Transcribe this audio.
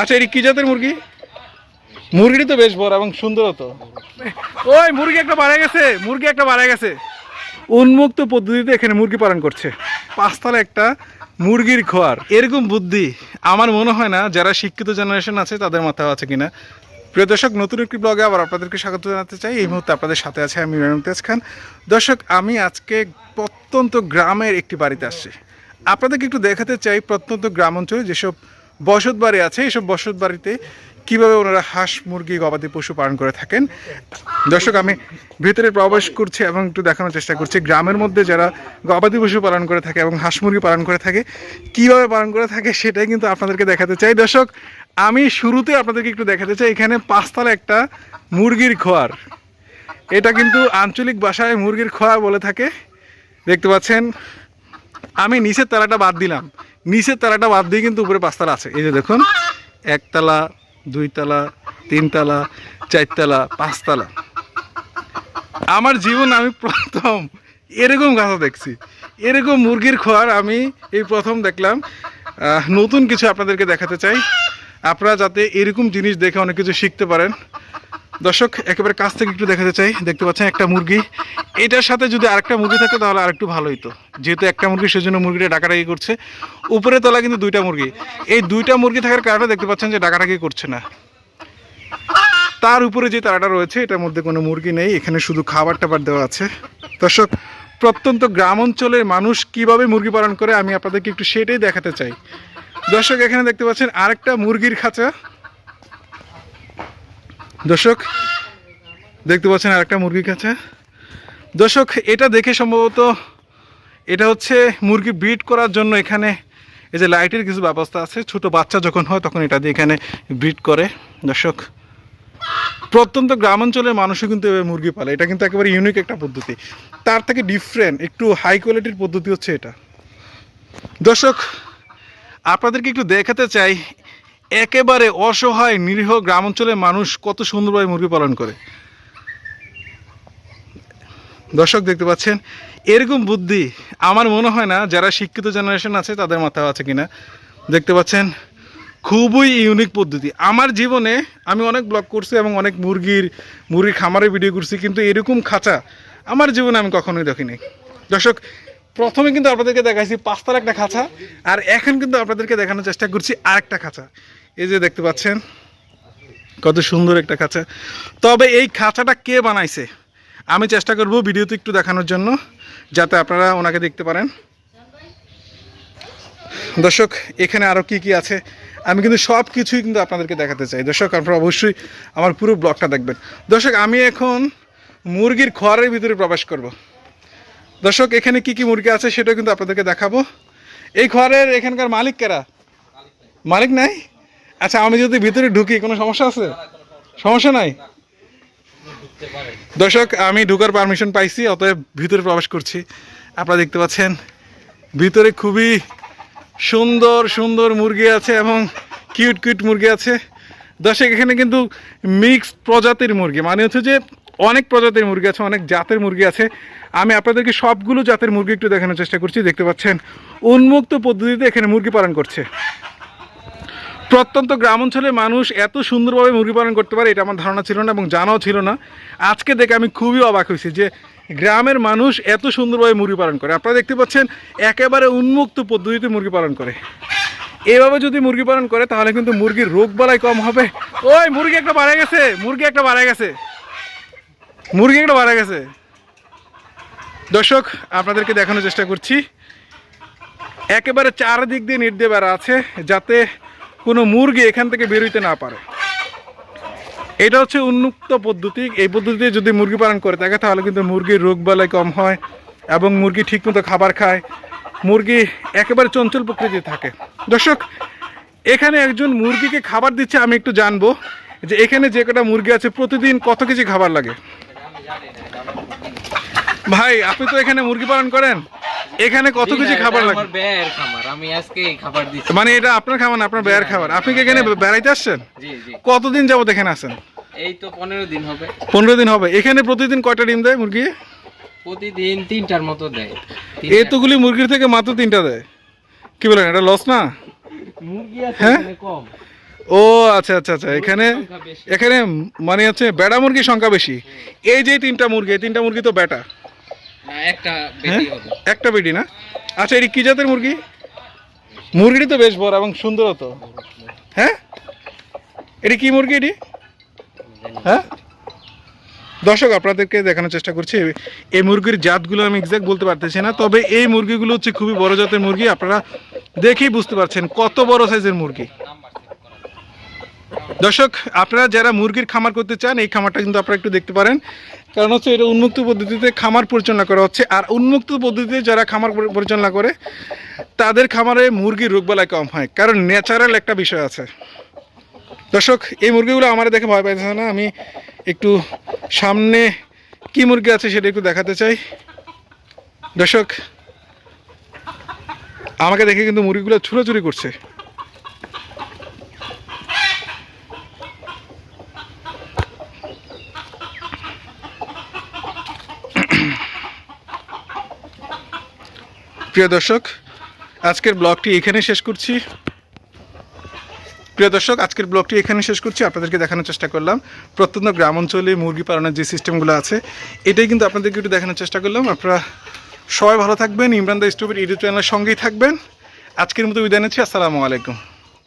আচ্ছা এটি কি জাতের মুরগি? মুরগিটি তো বেশ বড় এবং সুন্দর তো। ওই, মুরগি একটা বাড়া গেছে, মুরগি একটা বাড়া গেছে। উন্মুক্ত পদ্ধতিতে এখানে মুরগি পালন করছে। পাঁচতলা একটা মুরগির খোয়ার এরকম বুদ্ধি আমার মনে হয় না যারা শিক্ষিত জেনারেশন আছে, তাদের মাথায় আছে কিনা। প্রিয় দর্শক, নতুন একটি ব্লগে আবার আপনাদেরকে স্বাগত জানাতে চাই। এই মুহূর্তে আপনাদের সাথে আছে আমি তেজ খান। দর্শক, আমি আজকে প্রত্যন্ত গ্রামের একটি বাড়িতে আসছি। আপনাদেরকে একটু দেখাতে চাই প্রত্যন্ত গ্রাম অঞ্চলে যেসব বসত বাড়ি আছে এইসব বসত বাড়িতে কীভাবে ওনারা হাঁস, মুরগি, গবাদি পশু পালন করে থাকেন? দর্শক, আমি ভিতরে প্রবেশ করছি এবং একটু দেখানোর চেষ্টা করছি। গ্রামের মধ্যে যারা গবাদি পশু পালন করে থাকে এবং হাঁস, মুরগি পালন করে থাকে, কীভাবে পালন করে থাকে সেটাই কিন্তু আপনাদেরকে দেখাতে চাই। দর্শক, আমি শুরুতে আপনাদেরকে একটু দেখাতে চাই, এখানে পাঁচতলা একটা মুরগির খোয়ার। এটা কিন্তু আঞ্চলিক ভাষায় মুরগির খোয়া বলে থাকে। দেখতে পাচ্ছেন, আমি নিচের তালাটা বাদ দিলাম। নিচের তালাটা বাদ দিয়ে কিন্তু উপরে পাঁচতলা আছে। এই যে দেখুন, একতলা, দুইতলা, তিনতলা, চারতলা, পাঁচতলা। আমার জীবন আমি প্রথম এরকম গাছা দেখছি। এরকম মুরগির খোয়ার আমি এই প্রথম দেখলাম। নতুন কিছু আপনাদেরকে দেখাতে চাই। আপনারা যাতে এরকম জিনিস দেখে অনেক কিছু শিখতে পারেন। দর্শক, একেবারে কাছ থেকে একটু দেখাতে চাই। দেখতে পাচ্ছেন একটা মুরগি। এটার সাথে যদি আরেকটা মুরগি থাকে, তাহলে আরেকটু ভালো হতো যেহেতু একটা মুরগি, সেজন্য মুরগিটা ডাকাডাকি করছে। উপরে তলা কিন্তু দুইটা মুরগি। এই দুইটা মুরগি থাকার কারণে দেখতে পাচ্ছেন যে ডাকাডাকি করছে না। তার উপরে যে তারাটা রয়েছে, এটার মধ্যে কোনো মুরগি নেই। এখানে শুধু খাবার টাবার দেওয়া আছে। দর্শক, প্রত্যন্ত গ্রাম অঞ্চলের মানুষ কীভাবে মুরগি পালন করে, আমি আপনাদেরকে একটু সেটাই দেখাতে চাই। দর্শক, এখানে দেখতে পাচ্ছেন আরেকটা মুরগির খাঁচা। দর্শক, দেখতে পাচ্ছেন আরেকটা মুরগি কাছে। দর্শক, এটা দেখে সম্ভবত এটা হচ্ছে মুরগি ব্রিড করার জন্য এখানে এই যে লাইটের কিছু ব্যবস্থা আছে। ছোট বাচ্চা যখন হয় তখন এটা দিয়ে এখানে ব্রিড করে। দর্শক, প্রত্যন্ত গ্রামাঞ্চলের মানুষও কিন্তু মুরগি পালে। এটা কিন্তু একেবারে ইউনিক একটা পদ্ধতি। তার থেকে ডিফারেন্ট একটু হাই কোয়ালিটির পদ্ধতি হচ্ছে এটা। দর্শক, আপনাদেরকে একটু দেখাতে চাই একেবারে অসহায়, নিরীহ গ্রামাঞ্চলের মানুষ কত সুন্দরভাবে মুরগি পালন করে। দর্শক দেখতে পাচ্ছেন, এরকম বুদ্ধি আমার মনে হয় না যারা শিক্ষিত জেনারেশন আছে তাদের মাথায় আছে কিনা। দেখতে পাচ্ছেন, খুবই ইউনিক পদ্ধতি। আমার জীবনে আমি অনেক ব্লগ করছি এবং অনেক মুরগির মুরগির খামারের ভিডিও করছি, কিন্তু এরকম খাঁচা আমার জীবনে আমি কখনোই দেখিনি। দর্শক প্রথমে কিন্তু আপনাদেরকে দেখাইছি পাঁচতার একটা খাঁচা, আর এখন কিন্তু আপনাদেরকে দেখানোর চেষ্টা করছি আরেকটা খাঁচা। এই যে দেখতে পাচ্ছেন, কত সুন্দর একটা খাঁচা। তবে এই খাঁচাটা কে বানাইছে? আমি চেষ্টা করব ভিডিওতে একটু দেখানোর জন্য, যাতে আপনারা ওনাকে দেখতে পারেন। দর্শক, এখানে আরও কি কি আছে? আমি কিন্তু সব কিছুই কিন্তু আপনাদেরকে দেখাতে চাই। দর্শক, আপনারা অবশ্যই আমার পুরো ব্লগটা দেখবেন। দর্শক, আমি এখন মুরগির খোয়ারের ভিতরে প্রবেশ করব। দর্শক এখানে কি কি মুরগি আছে সেটাও কিন্তু আপনাদেরকে দেখাবো। এই ঘরের এখানকার মালিক কেরা? মালিক নাই? আচ্ছা আমি যদি ভিতরে ঢুকি কোনো সমস্যা আছে? সমস্যা নাই। দর্শক আমি ঢুকার পারমিশন পাইছি অতএব ভিতরে প্রবেশ করছি। আপনারা দেখতে পাচ্ছেন ভিতরে খুবই সুন্দর সুন্দর মুরগি আছে এবং কিউট কিউট মুরগি আছে। দর্শক এখানে কিন্তু মিক্স প্রজাতির মুরগি মানে হচ্ছে যে অনেক প্রজাতির মুরগি আছে অনেক জাতের মুরগি আছে। আমি আপনাদেরকে সবগুলো জাতের মুরগি একটু দেখানোর চেষ্টা করছি, দেখতে পাচ্ছেন? উন্মুক্ত পদ্ধতিতে এখানে মুরগি পালন করছে। প্রত্যন্ত গ্রাম অঞ্চলের মানুষ এত সুন্দরভাবে মুরগি পালন করতে পারে, এটা আমার ধারণা ছিল না এবং জানাও ছিল না। আজকে দেখে আমি খুবই অবাক হয়েছি যে গ্রামের মানুষ এত সুন্দরভাবে মুরগি পালন করে। আপনারা দেখতে পাচ্ছেন, একেবারে উন্মুক্ত পদ্ধতিতে মুরগি পালন করে। এভাবে যদি মুরগি পালন করে, তাহলে কিন্তু মুরগির রোগ বালাই কম হবে। ওই, মুরগি একটা বাড়া গেছে, মুরগি একটা বাড়া গেছে। মুরগি একটা বাড়া গেছে। দর্শক, আপনাদেরকে দেখানোর চেষ্টা করছি। একেবারে চারদিক দিয়ে নেট বেড়া আছে, যাতে কোনো মুরগি এখান থেকে বেরোইতে না পারে। এটা হচ্ছে উন্মুক্ত পদ্ধতি। এই পদ্ধতিতে যদি মুরগি পালন করে থাকে, তাহলে কিন্তু মুরগির রোগ বালাই কম হয় এবং মুরগি ঠিকমতো খাবার খায়। মুরগি একেবারে চঞ্চল প্রকৃতির থাকে। দর্শক, এখানে একজন মুরগিকে খাবার দিচ্ছে, আমি একটু জানব যে এখানে যে কটা মুরগি আছে, প্রতিদিন কত কেজি খাবার লাগে? ভাই আপনি তো এখানে মুরগি পালন করেন। এখানে কত কিছু খাবার লাগে আমার খামার আমি আজকে এই খাবার দিচ্ছি। মানে এটা আপনার খাবার না আপনার বেয়ার খাবার আপনি কি এখানে বেড়াইতে আসছেন? জি জি। কতদিন যাবত এখানে আছেন? এই তো পনেরো দিন হবে। পনেরো দিন হবে। এখানে প্রতিদিন কয়টা ডিম দেয় মুরগি? প্রতিদিন তিনটার মতো দেয়। এতগুলি মুরগির থেকে মাত্র তিনটা দেয়। কি বলেন এটা লস না? মুরগি আছে হ্যাঁ? কম। ও আচ্ছা আচ্ছা আচ্ছা এখানে এখানে মানে হচ্ছে বেড়া মুরগির সংখ্যা বেশি। এই যে তিনটা মুরগি তিনটা মুরগি তো বেটা। না একটা হ্যাঁ? হবে। একটা বেটি না? আচ্ছা এটি কি জাতের মুরগি? মুরগিটি তো বেশ বড় এবং সুন্দর তো। হ্যাঁ? এটি কি মুরগি এটি? হ্যাঁ? দর্শক আপনাদেরকে দেখানোর চেষ্টা করছি এই- এই মুরগির জাতগুলো আমি এক্সাক্ট বলতে পারতেছি না তবে এই মুরগিগুলো হচ্ছে খুবই বড় জাতের মুরগি আপনারা দেখেই বুঝতে পারছেন কত বড় সাইজের মুরগি। দর্শক আপনারা যারা মুরগির খামার করতে চান এই খামারটা কিন্তু আপনারা একটু দেখতে পারেন। কারণ হচ্ছে এটা উন্মুক্ত পদ্ধতিতে খামার পরিচালনা করা হচ্ছে। আর উন্মুক্ত পদ্ধতিতে যারা খামার পরিচালনা করে, তাদের খামারে মুরগির রোগবালাই কম হয়, কারণ ন্যাচারাল একটা বিষয় আছে। দর্শক, এই মুরগিগুলো আমার দেখে ভয় পাইতেছে না। আমি একটু সামনে কি মুরগি আছে সেটা একটু দেখাতে চাই। দর্শক, আমাকে দেখে কিন্তু মুরগিগুলো ছুটোছুরি করছে। প্রিয় দর্শক, আজকের ব্লগটি এখানে শেষ করছি। প্রিয় দর্শক, আজকের ব্লগটি এখানে শেষ করছি। আপনাদেরকে দেখানোর চেষ্টা করলাম। প্রত্যন্ত গ্রাম অঞ্চলে মুরগি পালনের যে সিস্টেমগুলো আছে, এটাই কিন্তু আপনাদেরকে একটু দেখানোর চেষ্টা করলাম। আপনারা সবাই ভালো থাকবেন। ইমরান দা স্টুপের ইউটিউব চ্যানেলের সঙ্গেই থাকবেন। আজকের মতো বিদায় নিচ্ছি। আসসালামু আলাইকুম।